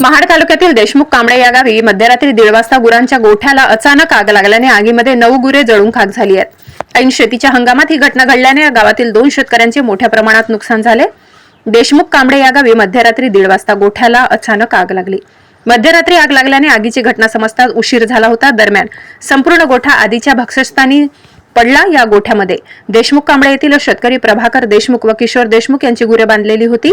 महाड तालुक्यातील देशमुख कांबळे या गावी मध्यरात्री दीड वाजता गुरांच्या गोठ्याला अचानक आग लागल्याने आगीमध्ये नऊ गुरे जळून खाक झाली आहेत. ऐन शेतीच्या हंगामात ही घटना घडल्याने या गावातील दोन शेतकऱ्यांचे मोठ्या प्रमाणात नुकसान झाले. देशमुख कांबळे या गावी मध्यरात्री दीड वाजता गोठ्याला अचानक आग लागली. मध्यरात्री आग लागल्याने आगीची घटना समजताच उशीर झाला होता. दरम्यान संपूर्ण गोठा आधीच्या भक्षस्थानी पडला. या गोठ्यामध्ये देशमुख कांबळे येथील शेतकरी प्रभाकर देशमुख व किशोर देशमुख यांची गुरे बांधलेली होती.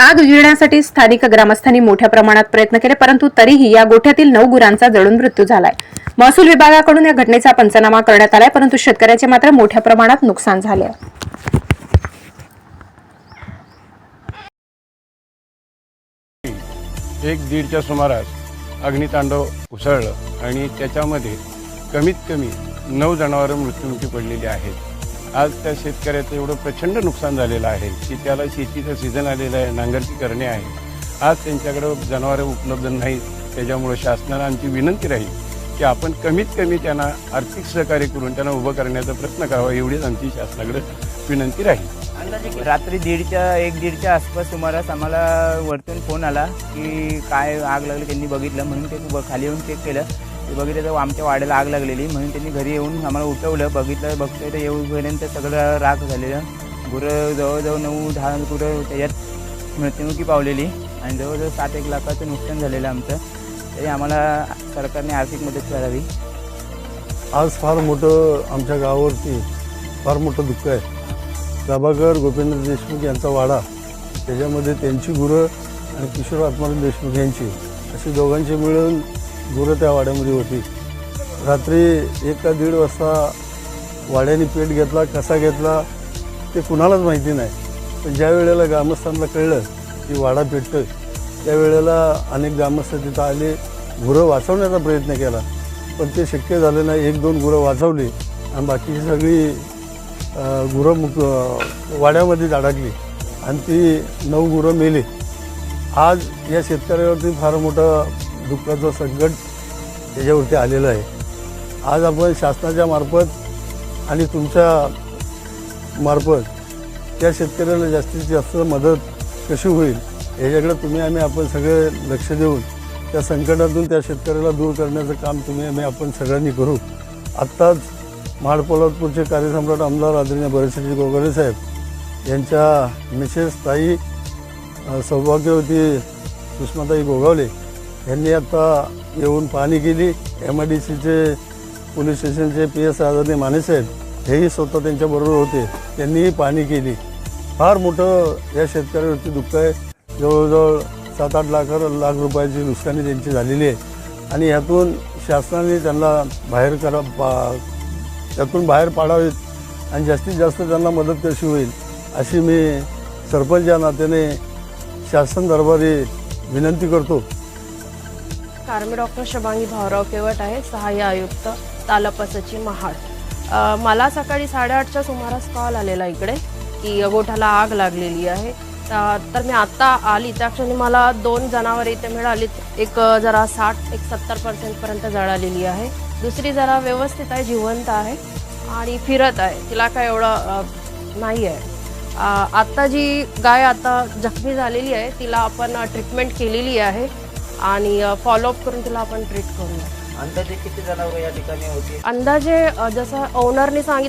आग विझण्यासाठी स्थानिक ग्रामस्थांनी मोठ्या प्रमाणात प्रयत्न केले परंतु तरीही या गोठ्यातील नऊ गुरांचा जळून मृत्यू झालाय. महसूल विभागाकडून या घटनेचा पंचनामा करण्यात आलाय परंतु शेतकऱ्याचे मात्र मोठ्या प्रमाणात नुकसान झाले एक दीडच्या सुमारास अग्नितांडव उसळलं आणि त्याच्यामध्ये कमीत कमी नऊ जनावरं मृत्युमुखी पडलेली आहेत. आज त्या शेतकऱ्याचं एवढं प्रचंड नुकसान झालेलं आहे की त्याला शेतीचं सीझन आलेलं आहे नांगरती करणे आहे. आज त्यांच्याकडं जनावरं उपलब्ध नाहीत. त्याच्यामुळं शासनाला आमची विनंती राहील की आपण कमीत कमी त्यांना आर्थिक सहकार्य करून त्यांना उभं करण्याचा प्रयत्न करावा एवढीच आमची शासनाकडे विनंती राहील. रात्री दीडच्या एक दीडच्या आसपास सुमारास आम्हाला वरतून फोन आला की काय आग लागली त्यांनी बघितलं म्हणून ते ब- खाली येऊन चेक केलं. ते बघितलं तर आमच्या वाड्याला आग लागलेली. म्हणून त्यांनी घरी येऊन आम्हाला उठवलं. बघितलं बघतोय तर येऊपर्यंत सगळं राख झालेलं. गुरं जवळजवळ नऊ दहा गुरं त्याच्यात मृत्युमुखी पावलेली. आणि जवळजवळ सात एक लाखाचं नुकसान झालेलं आमचं. तरी आम्हाला सरकारने आर्थिक मदत करावी. आज फार मोठं आमच्या गावावरती फार मोठं दुःख आहे. प्रभाकर गोपेंद्र देशमुख यांचा वाडा त्याच्यामध्ये त्यांची गुरं आणि किशोर आत्माराम देशमुख यांची अशी दोघांची मिळून गुरं त्या वाड्यामध्ये होती. रात्री एक का दीड वाजता वाड्याने पेट घेतला कसा घेतला ते कुणालाच माहिती नाही. पण ज्या वेळेला ग्रामस्थांना कळलं की वाडा पेटतोय त्यावेळेला अनेक ग्रामस्थ तिथं आले गुरं वाचवण्याचा प्रयत्न केला. पण ते शक्य झालं नाही. एक दोन गुरं वाचवली आणि बाकीची सगळी गुरं मुक वाड्यामध्ये अडकली आणि ती नऊ गुरं मेली. आज या शेतकऱ्यावरती फार मोठं दुःखाचं संकट त्याच्यावरती आलेलं आहे. आज आपण शासनाच्या मार्फत आणि तुमच्या मार्फत त्या शेतकऱ्याला जास्तीत जास्त मदत कशी होईल याच्याकडे तुम्ही आम्ही आपण सगळे लक्ष देऊन त्या संकटातून त्या शेतकऱ्याला दूर करण्याचं काम तुम्ही आम्ही आपण सगळ्यांनी करू. आत्ताच महाड पोलादपूरचे कार्यसम्राट आमदार आदरणीय बरेशजी गोगारे साहेब यांच्या मिसेस ताई सौभाग्यवती सुषमाताई गोगावले यांनी आता येऊन पाहणी केली. एम आय डी सीचे पोलीस स्टेशनचे पी एस आदरणीय मानेसाहेब हेही स्वतः त्यांच्याबरोबर होते. त्यांनीही पाहणी केली. फार मोठं या शेतकऱ्यावरती दुःख आहे. जवळजवळ सात आठ लाख लाख रुपयाची नुकसानी त्यांची झालेली आहे. आणि ह्यातून शासनाने त्यांना बाहेर करा पा त्यातून बाहेर पाडावेत आणि जास्तीत जास्त त्यांना मदत कशी होईल अशी मी सरपंच या नात्याने शासन दरबारी विनंती करतो. आर्मी डॉक्टर शबांगी भाऊराव केवट आहे सहाय्य आयुक्त तालपसची महाड. मला सकाळी साडेआठच्या सुमारास कॉल आलेला इकडे की गोठ्याला आग लागलेली आहे. तर मी आत्ता आली. त्या क्षणी मला दोन जनावरे इथे मिळालीत. एक जरा साठ एक सत्तर पर्सेंटपर्यंत जळालेली आहे. दुसरी जरा व्यवस्थित आहे जिवंत आहे आणि फिरत आहे. तिला काय एवढं नाही आहे. आत्ता जी गाय आता जखमी झालेली आहे तिला आपण ट्रीटमेंट केलेली आहे. आणि फॉलोअप करून तिला आपण ट्रीट करूया. अंदाजे किती जनावर या ठिकाणी होती? अंदाजे अ, जसं ओनरने सांगितलं